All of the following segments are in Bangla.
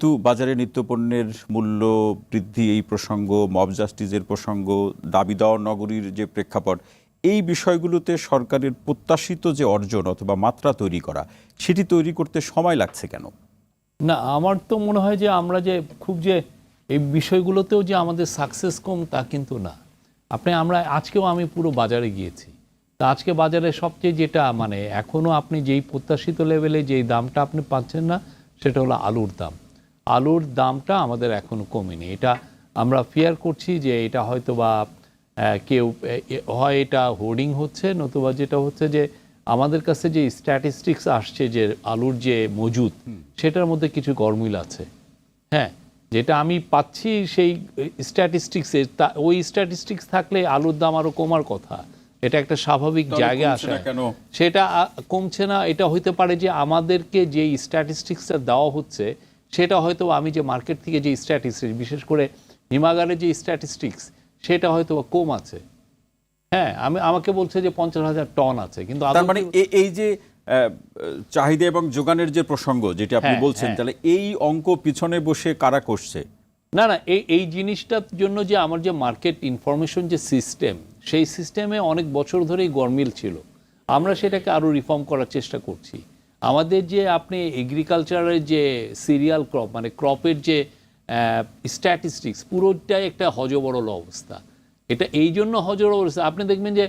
কিন্তু বাজারে নিত্যপণ্যের মূল্য বৃদ্ধি, এই প্রসঙ্গ মব জাস্টিসের প্রসঙ্গ দাবি দেওয়া নগরীর যে প্রেক্ষাপট, এই বিষয়গুলোতে সরকারের প্রত্যাশিত যে অর্জন অথবা মাত্রা তৈরি করা, সেটি তৈরি করতে সময় লাগছে কেন? না, আমার তো মনে হয় যে আমরা যে খুব যে এই বিষয়গুলোতেও যে আমাদের সাকসেস কম, তা কিন্তু না। আপনি, আমরা আজকেও আমি পুরো বাজারে গিয়েছি। তা আজকে বাজারে সবচেয়ে যেটা মানে এখনও আপনি যেই প্রত্যাশিত লেভেলে যেই দামটা আপনি পাচ্ছেন না, সেটা হলো আলুর দাম। আলুর দামটা আমাদের এখনও কমেনি। এটা আমরা ফিয়ার করছি যে এটা হয়তো বা কেউ হয় এটা হোর্ডিং হচ্ছে নতুবা যেটা হচ্ছে যে আমাদের কাছে যে স্ট্যাটিস্টিক্স আসছে যে আলুর যে মজুদ সেটার মধ্যে কিছু গরমিল আছে। হ্যাঁ যেটা আমি পাচ্ছি সেই স্ট্যাটিস্টিক্সে ওই স্ট্যাটিস্টিক্স থাকলে আলুর দাম আরও কমার কথা। এটা একটা স্বাভাবিক জায়গা আসে? সেটা কমছে না এটা হইতে পারে যে আমাদেরকে যে স্ট্যাটিস্টিক্সটা দেওয়া হচ্ছে সেটা হয়তো আমি যে মার্কেট থেকে যে স্ট্যাটিস্টিক্স বিশেষ করে হিমাগারের যে স্ট্যাটিস্টিক্স সেটা হয়তো কম আছে। হ্যাঁ আমি আমাকে বলছে যে পঞ্চাশ হাজার টন আছে কিন্তু তার মানে এই যে চাহিদা এবং যোগানের যে প্রসঙ্গ যেটি আপনি হ্যাঁ, বলছেন হ্যাঁ। তাহলে এই অঙ্ক পিছনে বসে কারা করছে? না না এই এই জিনিসটার জন্য যে আমার যে মার্কেট ইনফরমেশন যে সিস্টেম সেই সিস্টেমে অনেক বছর ধরেই গরমিল ছিল। আমরা সেটাকে আরও রিফর্ম করার চেষ্টা করছি। আমাদের যে আপনি এগ্রিকালচারের যে সিরিয়াল ক্রপ মানে ক্রপের যে স্ট্যাটিস্টিক্স পুরোটাই একটা হজবরল অবস্থা। এটা এই জন্য হজবরল অবস্থা। আপনি দেখবেন যে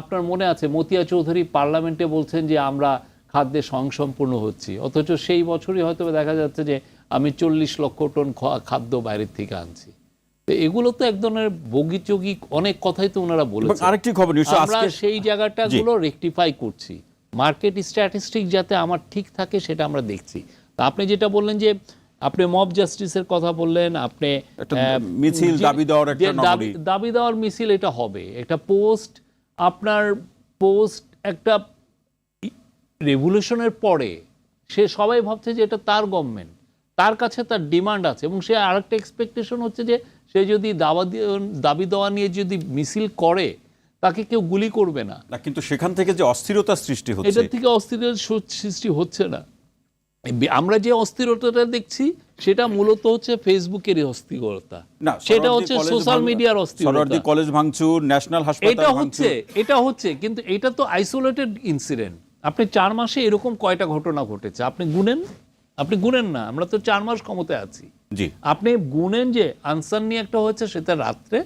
আপনার মনে আছে মতিয়া চৌধুরী পার্লামেন্টে বলছেন যে আমরা খাদ্যে স্বয়ংসম্পূর্ণ হচ্ছি। অথচ সেই বছরই হয়তো দেখা যাচ্ছে যে আমি চল্লিশ লক্ষ টন খাদ্য বাইরের থেকে আনছি। তো এগুলো তো এক ধরনের বগিচগি অনেক কথাই তো ওনারা বলেছেন। আরেকটি খবর আমরা সেই জায়গাটা গুলো রেকটিফাই করছি। মার্কেট স্ট্যাটিস্টিক যাতে আমার ঠিক থাকে সেটা আমরা দেখছি। তা আপনি যেটা বললেন যে আপনি মব জাস্টিসের কথা বললেন আপনি মিছিল, দাবি দেওয়ার একটা দাবি দেওয়ার মিছিল এটা হবে। একটা পোস্ট আপনার পোস্ট একটা রেভলিউশনের পরে সে সবাই ভাবছে যে এটা তার গভর্নমেন্ট তার কাছে তার ডিমান্ড আছে এবং সে আরেকটা এক্সপেকটেশন হচ্ছে যে সে যদি দাবা দিয়ে দাবি দেওয়া নিয়ে যদি মিছিল করে তাকে কেউ গুলি করবে না। না কিন্তু সেখান থেকে যে অস্থিরতা সৃষ্টি হচ্ছে এটার থেকে অস্থিরতার সৃষ্টি হচ্ছে না। আমরা যে অস্থিরতাটা দেখছি সেটা মূলত হচ্ছে ফেসবুকেরই অস্থিরতা। না সেটা হচ্ছে সোশ্যাল মিডিয়ার অস্থিরতা। কলেজ ভাঙচুর ন্যাশনাল হাসপাতাল এটা হচ্ছে এটা হচ্ছে কিন্তু এটা তো আইসোলেটেড ইনসিডেন্ট আপনি চার মাসে এরকম কয়টা ঘটনা ঘটেছে? আপনি গুনেন? আপনি গুনেন না আমরা তো চার মাস ক্ষমতায় আছি। জি। আপনি গুনেন যে আনসার নিয়ে একটা হয়েছে সেটা রাত্রে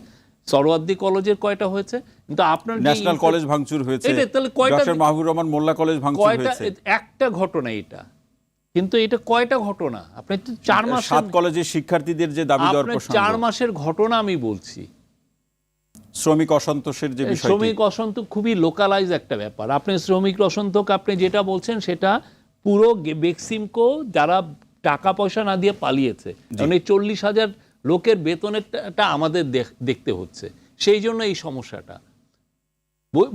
সরওয়ার্দী কলেজের কয়টা হয়েছে? কিন্তু আপনার ন্যাশনাল কলেজ ভাঙচুর হয়েছে। এটা তাহলে কয়টা- মাহবুব রহমান মোল্লা কলেজ ভাঙচুর হয়েছে। একটা ঘটনা এটা। কিন্তু এটা কয়টা ঘটনা? আপনি তো চার মাস সাত কলেজের শিক্ষার্থীদের যে দাবি দেওয়ার প্রসঙ্গ। চার মাসের ঘটনা আমি বলছি। শ্রমিক অসন্তোষের যে বিষয়টি। শ্রমিক অসন্তোষ খুবই লোকালাইজ একটা ব্যাপার। আপনি শ্রমিক অসন্তোষ আপনি যেটা বলছেন সেটা পুরো বেক্সিমকো যারা টাকা পয়সা না দিয়ে পালিয়েছে এই চল্লিশ হাজার লোকের বেতনেরটা আমাদের দেখতে হচ্ছে। সেই জন্য এই সমস্যাটা।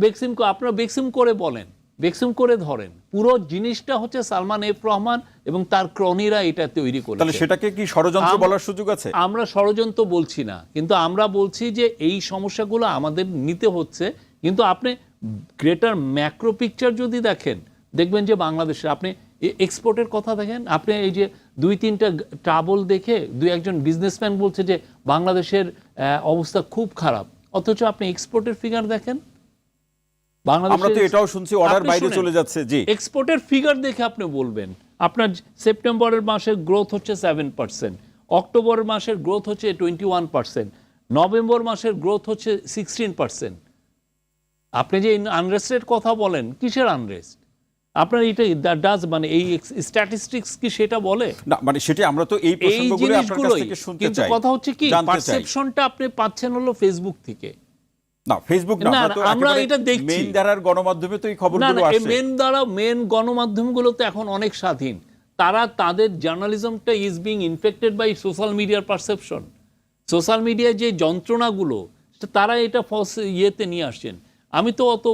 বেক্সিমকো আপনারা বেক্সিম করে বলেন বেক্সিম করে ধরেন। পুরো জিনিসটা হচ্ছে সালমান এফ রহমান এবং তার ক্রনিরা এটা তৈরি তাহলে করেছে সেটাকে কি ষড়যন্ত্র বলার সুযোগ আছে? আমরা ষড়যন্ত্র বলছি না কিন্তু আমরা বলছি যে এই সমস্যাগুলো আমাদের নিতে হচ্ছে। কিন্তু আপনি গ্রেটার ম্যাক্রো পিকচার যদি দেখেন দেখবেন যে বাংলাদেশে আপনি এক্সপোর্টের কথা দেখেন আপনি এই যে দুই তিনটা ট্রাবল দেখে দুই একজন বিজনেসম্যান বলছে যে বাংলাদেশের অবস্থা খুব খারাপ। অথচ আপনি এক্সপোর্টের ফিগার দেখেন? আমরা তো এটাও শুনছি অর্ডার বাইরে চলে যাচ্ছে জি। এক্সপোর্টের ফিগার দেখে আপনি বলবেন আপনার সেপ্টেম্বরের মাসের গ্রোথ হচ্ছে সেভেন পার্সেন্ট অক্টোবরের মাসের গ্রোথ হচ্ছে টোয়েন্টি ওয়ান পার্সেন্ট নভেম্বর মাসের গ্রোথ হচ্ছে সিক্সটিন পার্সেন্ট আপনি যে আনরেস্টের কথা বলেন কিসের আনরেস্ট আপনার এটা ডাজ মানে এই স্ট্যাটিস্টিক্স কি সেটা বলে? না মানে সেটি আমরা তো এই প্রসঙ্গগুলো আপনার কাছ থেকে শুনতে কিন্তু কথা হচ্ছে কি পারসেপশনটা আপনি পাচ্ছেন হলো ফেসবুক থেকে। না ফেসবুক না না, আমরা এটা দেখছি। মেইন ধারার গণমাধ্যমে তো এই না খবরগুলো না আসছে মেন দ্বারা মেন গণমাধ্যমগুলো তো এখন অনেক স্বাধীন। তারা তাদের জার্নালিজমটা is being infected by social মিডিয়ার পারসেপশন সোশ্যাল মিডিয়ার যে যন্ত্রণাগুলো তারা এটা ইয়েতে নিয়ে আসছেন। আমি তো অত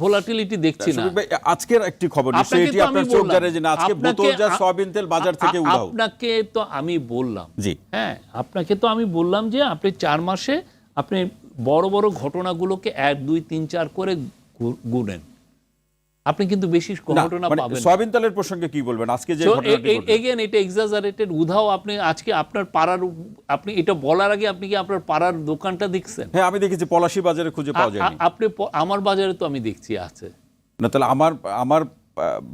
ভোলাটিলিটি দেখছি না। আজকের একটি খবর সেটি আপনার চোখ বললাম। যে আজকে সয়াবিন তেল বাজার থেকে উধাও। আপনাকে তো আমি বললাম। জি। হ্যাঁ আপনাকে তো আমি বললাম যে আপনি চার মাসে আপনি বড় বড় ঘটনাগুলোকে এক দুই তিন চার করে গুনেন। আপনি কিন্তু বেশি ঘটনা মানে পাবেন। সয়াবিন তেলের প্রসঙ্গে কি বলবেন? আজকে যে। এগেন এটা এক্সাজারেটেড উধাও আপনি আজকে আপনার পাড়ার আপনি এটা বলার আগে আপনি কি আপনার পাড়ার দোকানটা দেখছেন? হ্যাঁ আমি দেখেছি পলাশি বাজারে খুঁজে পাওয়া যায় আপনি আমার বাজারে তো আমি দেখছি আছে। না তাহলে আমার আমার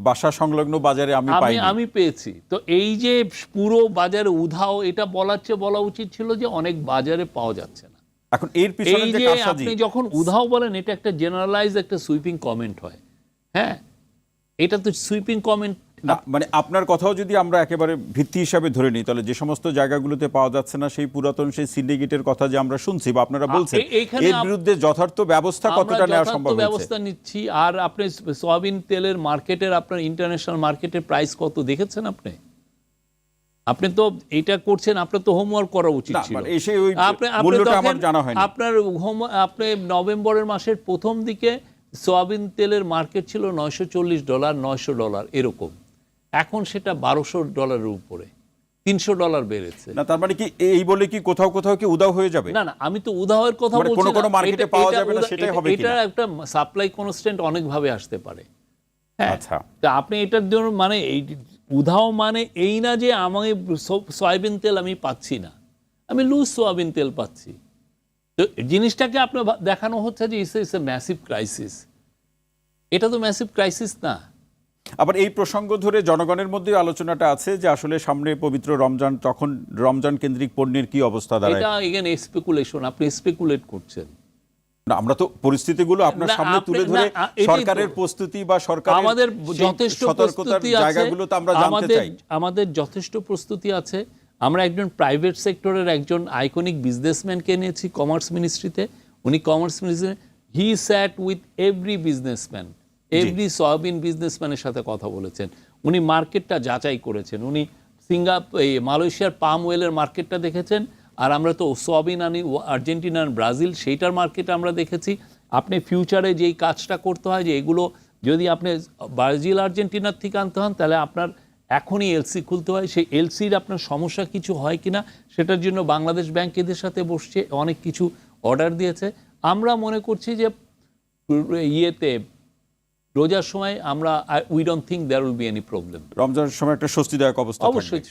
বাসা সংলগ্ন বাজারে আমি আমি পাইনি। আমি পেয়েছি। তো এই যে পুরো বাজারে উধাও এটা বলার চেয়ে বলা উচিত ছিল যে অনেক বাজারে পাওয়া যাচ্ছে না। এখন এর পিছনে যে আপনি যখন উধাও বলেন এটা একটা জেনারেলাইজ একটা সুইপিং কমেন্ট হয়। হ্যাঁ এটা তো সুইপিং কমেন্ট না মানে আপনার কথাও যদি আমরা একেবারে ভিত্তি হিসাবে ধরে নিই তাহলে যে সমস্ত জায়গাগুলোতে পাওয়া যাচ্ছে না সেই পুরাতন সেই সিন্ডিকেটের কথা যে আমরা শুনছি বা আপনারা বলছেন এর বিরুদ্ধে যথার্থ ব্যবস্থা কতটা নেওয়া সম্ভব ব্যবস্থা নিচ্ছি। আর আপনি সয়াবিন তেলের মার্কেটের আপনার ইন্টারন্যাশনাল মার্কেটের প্রাইস কত দেখেছেন আপনি? আপনি তো এটা করছেন আপনার তো হোমওয়ার্ক করা উচিত ছিল। মানে আপনি হয়নি। আপনার হোম আপনি নভেম্বরের মাসের প্রথম দিকে সয়াবিন তেলের মার্কেট ছিল নয়শো চল্লিশ ডলার নয়শো ডলার এরকম। এখন সেটা বারোশো ডলারের উপরে তিনশো ডলার বেড়েছে। না তার মানে কি এই বলে কি কোথাও কোথাও কি উদাও হয়ে যাবে? না না আমি তো উদাহরণের কথা মানে বলছি কোনো না। কোনো মার্কেটে এটা- পাওয়া যাবে না, সেটাই হবে এটা একটা সাপ্লাই কনস্ট্যান্ট অনেক ভাবে আসতে পারে। হ্যাঁ আচ্ছা। তা আপনি এটার জন্য মানে এই উধাও মানে এই না যে আমি সয়াবিন তেল আমি পাচ্ছি না। আমি লুজ সয়াবিন তেল পাচ্ছি। তো জিনিসটাকে আপনার দেখানো হচ্ছে যে ইস ইস এ ম্যাসিভ ক্রাইসিস এটা তো ম্যাসিভ ক্রাইসিস না। আবার এই প্রসঙ্গ ধরে জনগণের মধ্যে আলোচনাটা আছে যে আসলে সামনে পবিত্র রমজান তখন রমজান কেন্দ্রিক পণ্যের কি অবস্থা দাঁড়ায়? এটা এগেন স্পেকুলেশন আপনি স্পেকুলেট করছেন। না, আমরা তো পরিস্থিতিগুলো আপনার সামনে তুলে ধরে সরকারের প্রস্তুতি বা সরকারের আমাদের যথেষ্ট সতর্কতার জায়গাগুলো তো আমরা জানতে চাই। আমাদের যথেষ্ট প্রস্তুতি আছে আমরা একজন প্রাইভেট সেক্টরের একজন আইকনিক বিজনেসম্যানকে নিয়েছি কমার্স মিনিস্ট্রিতে উনি commerce ministry he sat with every businessman every soybean বিজনেসম্যানের সাথে কথা বলেছেন। উনি মার্কেটটা যাচাই করেছেন। উনি সিঙ্গাপ এই মালয়েশিয়ার পাম ওয়েলের মার্কেটটা দেখেছেন। আর আমরা তো সোয়াবিন আনি আর্জেন্টিনা আর ব্রাজিল সেইটার মার্কেট আমরা দেখেছি। আপনি ফিউচারে যেই কাজটা করতে হয় যে এগুলো যদি আপনি ব্রাজিল আর্জেন্টিনার থেকে আনতে হন তাহলে আপনার এখনই এলসি খুলতে হয়। সেই এলসির আপনার সমস্যা কিছু হয় কি না সেটার জন্য বাংলাদেশ ব্যাংক এদের সাথে বসছে অনেক কিছু অর্ডার দিয়েছে। আমরা মনে করছি যে ইয়েতে রোজার সময় আমরা we don't think there will be any problem রমজানের সময় একটা স্বস্তিদায়ক অবস্থা অবশ্যই